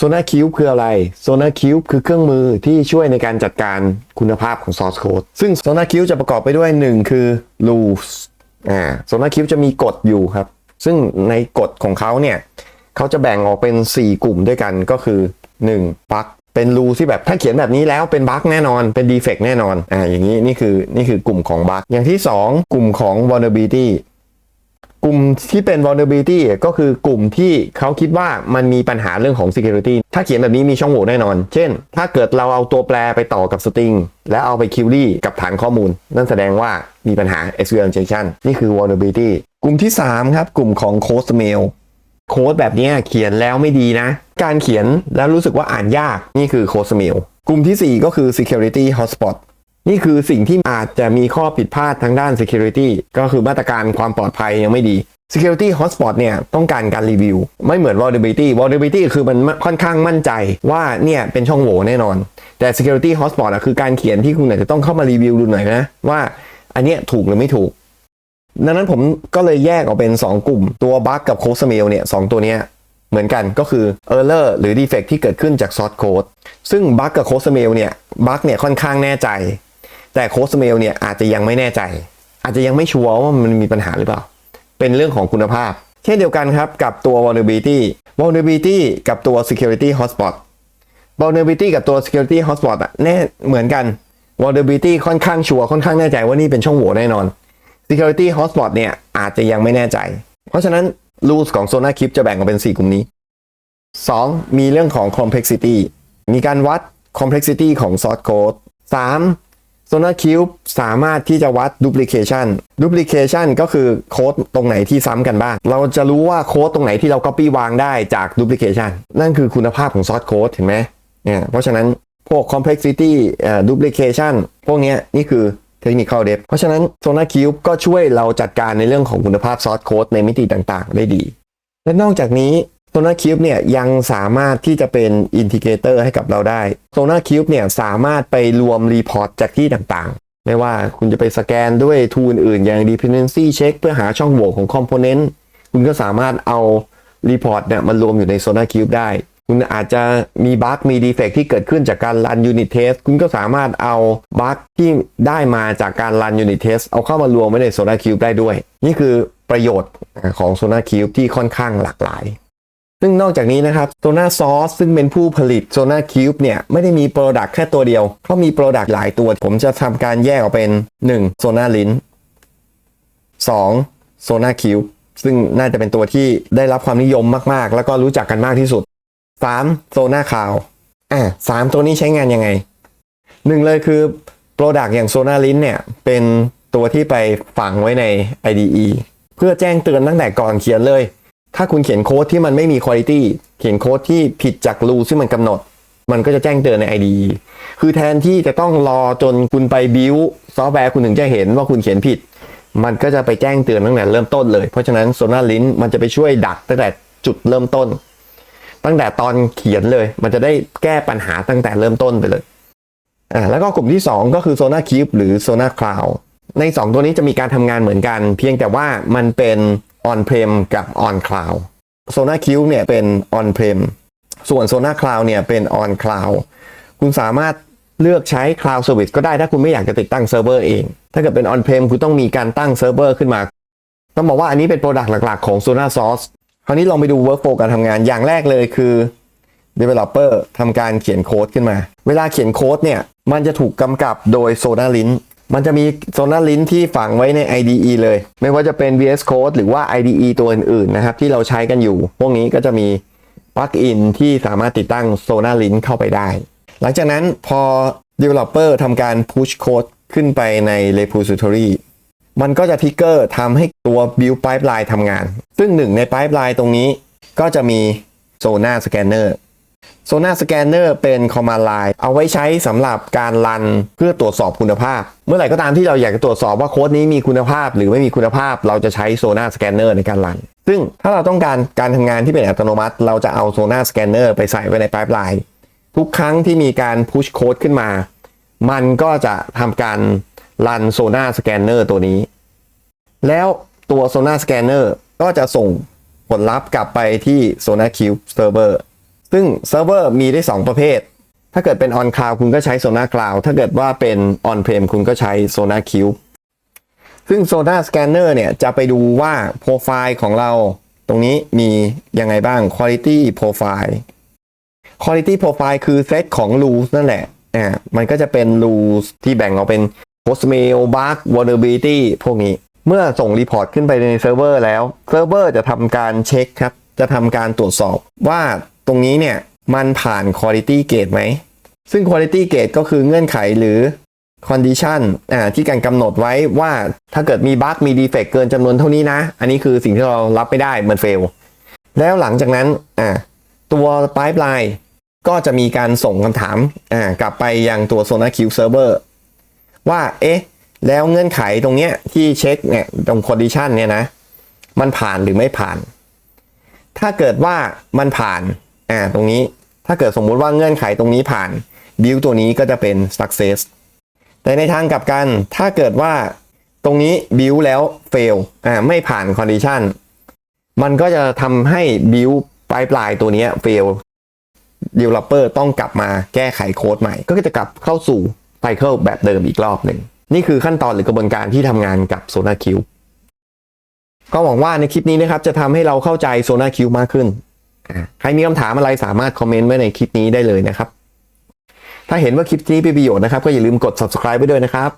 Sonar Cube คืออะไร Sonar Cube คือเครื่องมือที่ช่วยในการจัดการคุณภาพของ source code ซึ่ง Sonar Cube จะประกอบไปด้วย 1 คือ rules อ่า Sonar Cube จะมีกฎอยู่ครับ ซึ่งในกฎของเขาเนี่ยเขาจะแบ่งออกเป็น 4 กลุ่มด้วยกันก็คือ1 bug เป็นรูที่แบบถ้าเขียนแบบนี้แล้วเป็นบั๊กแน่นอนเป็นดีเฟกแน่นอนอ่าอย่างนี้นี่คือนี่คือกลุ่มของบั๊กอย่างที่ 2 กลุ่มของ vulnerability ลุ่มที่เป็น vulnerability ก็คือกลุ่มที่เขาคิดว่ามันมีปัญหาเรื่องของ security ถ้าเขียนแบบนี้มีช่องโหว่แน่นอน เช่น ถ้าเกิดเราเอาตัวแปรไปต่อกับ string แล้วเอาไป query กับฐานข้อมูล นั่นแสดงว่ามีปัญหา SQL injection นี่คือ vulnerability กลุ่มที่ 3 ครับ กลุ่มของ code mail โค้ดแบบนี้เขียนแล้วไม่ดีนะ การเขียนแล้วรู้สึกว่าอ่านยากนี่คือ code mail กลุ่มทีสี่ 4 ก็คือ security hotspot นี่คือสิ่งที่อาจจะมีข้อผิดพลาดทางด้าน security ก็คือมาตรการความปลอดภัยยังไม่ดี security hotspot เนี่ยต้องการการรีวิว ไม่เหมือน vulnerability vulnerability คือมันค่อนข้างมั่นใจว่าเนี่ยเป็นช่องโหว่แน่นอน แต่ security hotspot อะคือการเขียนที่คุณอาจจะต้องเข้ามารีวิวดูหน่อยนะว่าอันเนี้ยถูกหรือไม่ถูก ดังนั้นผมก็เลยแยกออกเป็น 2 กลุ่มตัว bug กับ code smell เนี่ยสตัวเนี้ยเหมือนกันก็คือ error หรือ defect ที่เกิดขึ้นจาก source code ซึ่ง bug กับ code smell เนี่ย bug เนี่ยค่อนข้างแน่ใจ แต่ code smell เนี่ยอาจจะยังไม่แน่ใจ อาจจะยังไม่ชัวร์ว่ามันมีปัญหาหรือเปล่า เป็นเรื่องของคุณภาพ เช่นเดียวกันครับกับตัว vulnerability vulnerability กับตัว security hotspot vulnerability กับตัว security hotspot อะแน่เหมือนกัน vulnerability ค่อนข้างชัวร์ค่อนข้างแน่ใจว่านี่เป็นช่องโหว่แน่นอน security hotspot เนี่ยอาจจะยังไม่แน่ใจ เพราะฉะนั้น rules ของ Sonar Cube จะแบ่งออกเป็น 4 กลุ่มนี้ 2. มีเรื่องของ complexity มีการวัด complexity ของ source code 3. Sonar Cube สามารถที่จะวัด duplication duplication ก็คือโค้ดตรงไหนที่ซ้ำกันบ้าง เราจะรู้ว่าโค้ดตรงไหนที่เรา copy วางได้จาก duplication นั่นคือคุณภาพของ source code เห็นไหมเนี่ยเพราะฉะนั้นพวก complexity เอ่อ duplication พวกนี้นี่คือ technical debt เพราะฉะนั้น Sonar Cube ก็ช่วยเราจัดการในเรื่องของคุณภาพ source code ในมิติต่างๆ ได้ดี และนอกจากนี้ Sonar Cube เนี่ยยังสามารถที่จะเป็นอินทิเกเตอร์ให้กับเราได้ Sonar Cube เนี่ยสามารถไปรวมรีพอร์ตจากที่ต่างๆ ไม่ว่าคุณจะไปสแกนด้วยทูลอื่นอย่าง dependency check เพื่อหาช่องโหว่ของ component คุณก็สามารถเอารีพอร์ตเนี่ยมารวมอยู่ใน Sonar Cube ได้ คุณอาจจะมีบั๊กมีดีเฟกที่เกิดขึ้นจากการรัน unit test คุณก็สามารถเอาบั๊กที่ได้มาจากการรัน unit test เอาเข้ามารวมไว้ใน Sonar Cube ได้ด้วย นี่คือประโยชน์ของ Sonar Cube ที่ค่อนข้างหลากหลาย ซึ่งนอกจากนี้นะครับ Sonar Source ซึ่งเป็นผู้ผลิต Sonar Cube เนี่ยไม่ได้มี Product แค่ตัวเดียวเขามี Product หลายตัว ผมจะทำการแยกออกเป็น 1. Sonar Link 2. Sonar Cube ซึ่งน่าจะเป็นตัวที่ได้รับความนิยมมากๆ แล้วก็รู้จักกันมากที่สุด 3. Sonar Cloud อะสามตัวนี้ใช้งานยังไงหนึ่งเลยคือ Product อย่าง Sonar Link เนี่ยเป็นตัวที่ไปฝังไว้ใน IDE เพื่อแจ้งเตือนตั้งแต่ก่อนเขียนเลย ถ้าคุณเขียนโค้ดที่มันไม่มีคุณภาพเขียนโค้ดที่ผิดจากรูซึ่งมันกำหนด มันก็จะแจ้งเตือนใน IDE คือแทนที่จะต้องรอจนคุณไปบิวซอฟต์แวร์คุณถึงจะเห็นว่าคุณเขียนผิด มันก็จะไปแจ้งเตือนตั้งแต่เริ่มต้นเลย เพราะฉะนั้น Sonar Link มันจะไปช่วยดักตั้งแต่จุดเริ่มต้น ตั้งแต่ตอนเขียนเลย มันจะได้แก้ปัญหาตั้งแต่เริ่มต้นไปเลยอ่าแล้วก็กลุ่มที่ 2 ก็คือ Sonar Cube หรือ Sonar Cloud ใน 2 ตัวนี้จะมีการทำงานเหมือนกัน เพียงแต่ว่ามันเป็น on prem กับ on cloud Sonar Cube เนี่ยเป็น on prem ส่วน Sonar Cloud เนี่ยเป็น on cloud คุณสามารถเลือกใช้ cloud service ก็ได้ถ้าคุณไม่อยากจะติดตั้งเซิร์ฟเวอร์เอง ถ้าเกิดเป็น on prem คุณต้องมีการตั้งเซิร์ฟเวอร์ขึ้นมา ต้องบอกว่าอันนี้เป็น product หลัก ๆ ของ Sonar Source คราวนี้ลองไปดู workflow การทำงานอย่างแรกเลยคือ developer ทำการเขียนโค้ดขึ้นมา เวลาเขียนโค้ดเนี่ย มันจะถูกกำกับโดย SonaLink มันจะมี Sonar Link ที่ฝังไว้ใน IDE เลย ไม่ว่าจะเป็น VS Code หรือว่า IDE ตัวอื่นๆนะครับ ที่เราใช้กันอยู่ พวกนี้ก็จะมี plugin ที่สามารถติดตั้ง Sonar Link เข้าไปได้ หลังจากนั้นพอ developer ทำการ push code ขึ้นไปใน repository มันก็จะทิกเกอร์ทำให้ตัว build pipeline ทำงาน ซึ่งหนึ่งใน pipeline ตรงนี้ก็จะมี Sonar Scanner Sonar Scanner เป็น command line เอาไว้ใช้สำหรับการรันเพื่อตรวจสอบคุณภาพ เมื่อไหร่ก็ตามที่เราอยากจะตรวจสอบว่าโค้ดนี้มีคุณภาพ หรือไม่มีคุณภาพ เราจะใช้ Sonar Scanner ในการรัน ซึ่งถ้าเราต้องการการทำงานที่เป็นอัตโนมัติ เราจะเอา Sonar Scanner ไปใส่ไว้ใน pipeline ทุกครั้งที่มีการ push code ขึ้นมา มันก็จะทำการรัน Sonar Scanner ตัวนี้ แล้วตัว Sonar Scanner ก็จะส่งผลลัพธ์กลับไปที่ Sonar Cube Server ซึ่งเซิร์ฟเวอร์มีได้ 2 ประเภท ถ้าเกิดเป็น on cloud คุณก็ใช้ Sonar Cloud ถ้าเกิดว่าเป็น on prem คุณก็ใช้ Sonar Cube ซึ่ง Sonar Scanner เนี่ยจะไปดูว่าโปรไฟล์ของเราตรงนี้มียังไงบ้าง Quality Profile Quality Profile คือเซตของ rules นั่นแหละอ่ามันก็จะเป็น rules ที่แบ่งออกเป็น Postmail Bug Vulnerability พวกนี้ เมื่อส่งรีพอร์ตขึ้นไปในเซิร์ฟเวอร์แล้ว เซิร์ฟเวอร์จะทำการเช็คครับ จะทำการตรวจสอบว่า ตรงนี้เนี่ยมันผ่าน Quality Gate ไหม ซึ่ง Quality Gate ก็คือเงื่อนไขหรือ Condition อ่าที่การกำหนดไว้ว่าถ้าเกิดมีบั๊กมีดีเฟกเกินจำนวนเท่านี้นะ อันนี้คือสิ่งที่เรารับไม่ได้มันเฟล แล้วหลังจากนั้นอ่าตัว Pipeline ก็จะมีการส่งคำถามอ่ากลับไปยังตัว Sonar Q Server ว่าเอ๊ะแล้วเงื่อนไขตรงเนี้ยที่เช็คเนี่ยตรง condition เนี่ยนะ มันผ่านหรือไม่ผ่าน ถ้าเกิดว่ามันผ่าน อ่าตรงนี้ถ้าเกิดสมมุติว่าเงื่อนไขตรงนี้ผ่าน build ตัวนี้ก็จะเป็น success แต่ในทางกลับกันถ้าเกิดว่าตรงนี้ build แล้ว fail อ่าไม่ผ่าน condition มันก็จะทำให้ build ปลายปลายตัวนี้ย fail developer ต้องกลับมาแก้ไขโค้ดใหม่ ก็จะกลับเข้าสู่ไซเคิลแบบเดิมอีกรอบหนึ่ง นี่คือขั้นตอนหรือกระบวนการที่ทำงานกับ SonarQube ก็หวังว่าในคลิปนี้นะครับจะทำให้เราเข้าใจ SonarQube มากขึ้น ใครมีคำถามอะไรสามารถคอมเมนต์ไว้ในคลิปนี้ได้เลยนะครับ ถ้าเห็นว่าคลิปนี้เป็นประโยชน์นะครับ ก็อย่าลืมกด subscribe ไว้ด้วยนะครับ